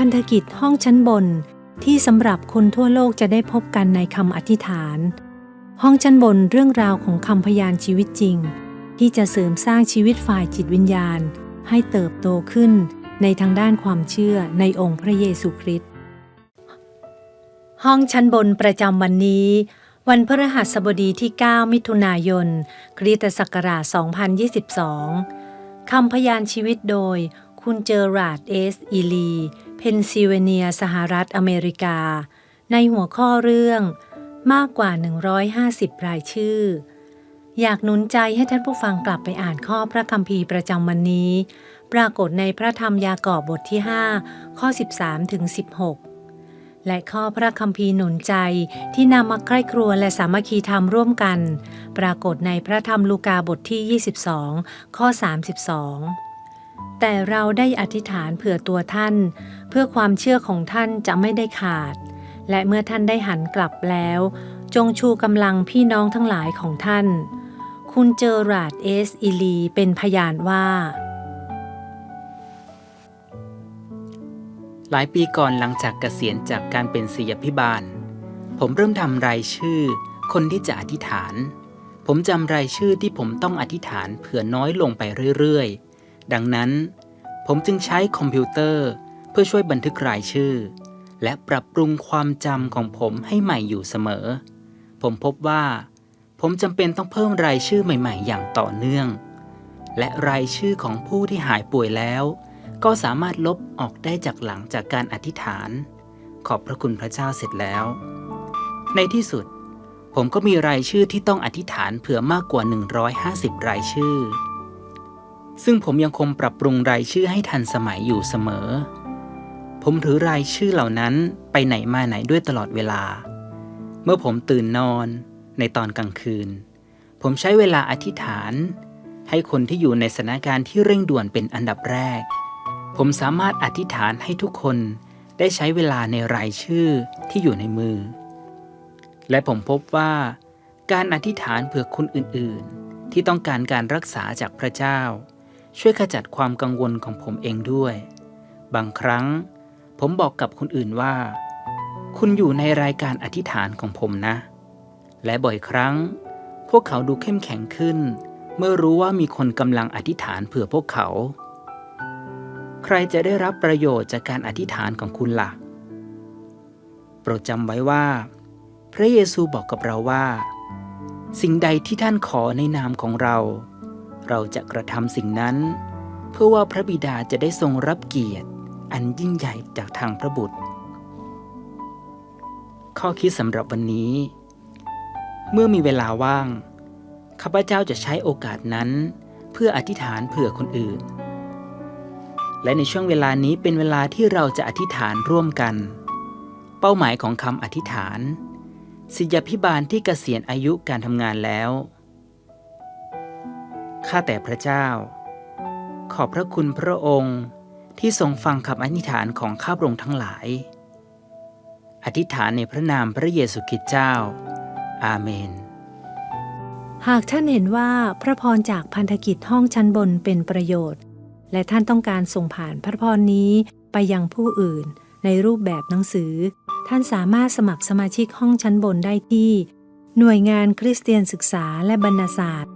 พันธกิจห้องชั้นบนที่สำหรับคนทั่วโลกจะได้พบกันในคำอธิษฐาน ห้องชั้นบนเรื่องราวของคำพยานชีวิตจริง ที่จะเสริมสร้างชีวิตฝ่ายจิตวิญญาณ ให้เติบโตขึ้นในทางด้านความเชื่อในองค์พระเยซูคริสต์ห้องชั้นบนประจำวันนี้ วันพฤหัสบดีที่ 9 มิถุนายน คริสตศักราช 2022 คำพยานชีวิตโดยคุณเจอราร์ดเอสอีลี เพนซิลเวเนีย สหรัฐอเมริกา ในหัวข้อเรื่องมากกว่า 150 รายชื่อ อยากหนุนใจให้ท่านผู้ฟังกลับไปอ่านข้อพระคัมภีร์ประจำวันนี้ ปรากฏในพระธรรมยากอบบทที่ 5 ข้อ 13ถึง16 และข้อพระคัมภีร์หนุนใจที่นำมาใคร่ครัวและสามัคคีธรรมร่วมกัน ปรากฏในพระธรรมลูกาบทที่ 22 ข้อ 32 แต่เราได้อธิษฐานเผื่อตัวท่าน เพื่อความเชื่อของท่านจะไม่ได้ขาด และเมื่อท่านได้หันกลับแล้ว จงชูกำลังพี่น้องทั้งหลายของท่าน คุณเจอราดเอสอีลีเป็นพยานว่า หลายปีก่อนหลังจากเกษียณจากการเป็นศิยพิบาล ผมเริ่มทำรายชื่อ คนที่จะอธิษฐาน ผมจำรายชื่อที่ผมต้องอธิษฐานเผื่อน้อยลงไปเรื่อยๆ ดังนั้น ผมจึงใช้คอมพิวเตอร์เพื่อช่วยบันทึกรายชื่อ และปรับปรุงความจำของผมให้ใหม่อยู่เสมอ ผมพบว่า ผมจำเป็นต้องเพิ่มรายชื่อใหม่ ๆ อย่างต่อเนื่อง และรายชื่อของผู้ที่หายป่วยแล้ว ก็สามารถลบออกได้จากหลังจากการอธิษฐาน ขอบพระคุณพระเจ้าเสร็จแล้ว ในที่สุดผมก็มีรายชื่อที่ต้องอธิษฐานเผื่อมากกว่า 150 รายชื่อ ซึ่งผมยังคงปรับปรุงรายชื่อให้ทันสมัยอยู่เสมอ ผมถือรายชื่อเหล่านั้นไปไหนมาไหนด้วยตลอดเวลา เมื่อผมตื่นนอนในตอนกลางคืน ผมใช้เวลาอธิษฐาน ให้คนที่อยู่ในสถานการณ์ที่เร่งด่วนเป็นอันดับแรก ผมสามารถอธิษฐานให้ทุกคนได้ใช้เวลาในรายชื่อที่อยู่ในมือ และผมพบว่า การอธิษฐานเผื่อคนอื่นๆ ที่ต้องการการรักษาจากพระเจ้า ช่วยขจัดความกังวลของผมเองด้วย บางครั้ง ผมบอกกับคนอื่นว่า คุณอยู่ในรายการอธิษฐานของผมนะ และบ่อยครั้ง พวกเขาดูเข้มแข็งขึ้น เมื่อรู้ว่ามีคนกำลังอธิษฐานเผื่อพวกเขา ใครจะได้รับประโยชน์จากการอธิษฐานของคุณล่ะ โปรดจำไว้ว่า พระเยซูบอกกับเราว่า สิ่งใดที่ท่านขอในนามของเรา เราจะกระทำสิ่งนั้น เพื่อว่าพระบิดาจะได้ทรงรับเกียรติ อันยิ่งใหญ่จากทางพระบุตร ข้อคิดสำหรับวันนี้ เมื่อมีเวลาว่าง ข้าพเจ้าจะใช้โอกาสนั้น เพื่ออธิษฐานเผื่อคนอื่น และในช่วงเวลานี้เป็นเวลาที่เราจะอธิษฐานร่วมกัน เป้าหมายของคำอธิษฐานศิยพิบาลที่เกษียณอายุการทำงานแล้ว ข้าแต่พระเจ้า ขอบพระคุณพระองค์ที่ทรงฟังคำอธิษฐานของข้าพระองค์ทั้งหลาย อธิษฐานในพระนามพระเยซูคริสต์เจ้า อาเมน หากท่านเห็นว่าพระพรจากพันธกิจห้องชั้นบนเป็นประโยชน์ และท่านต้องการส่งผ่านพระพรนี้ไปยังผู้อื่นในรูปแบบหนังสือ ท่านสามารถสมัครสมาชิกห้องชั้นบนได้ที่ หน่วยงานคริสเตียนศึกษาและบรรณาศาสตร์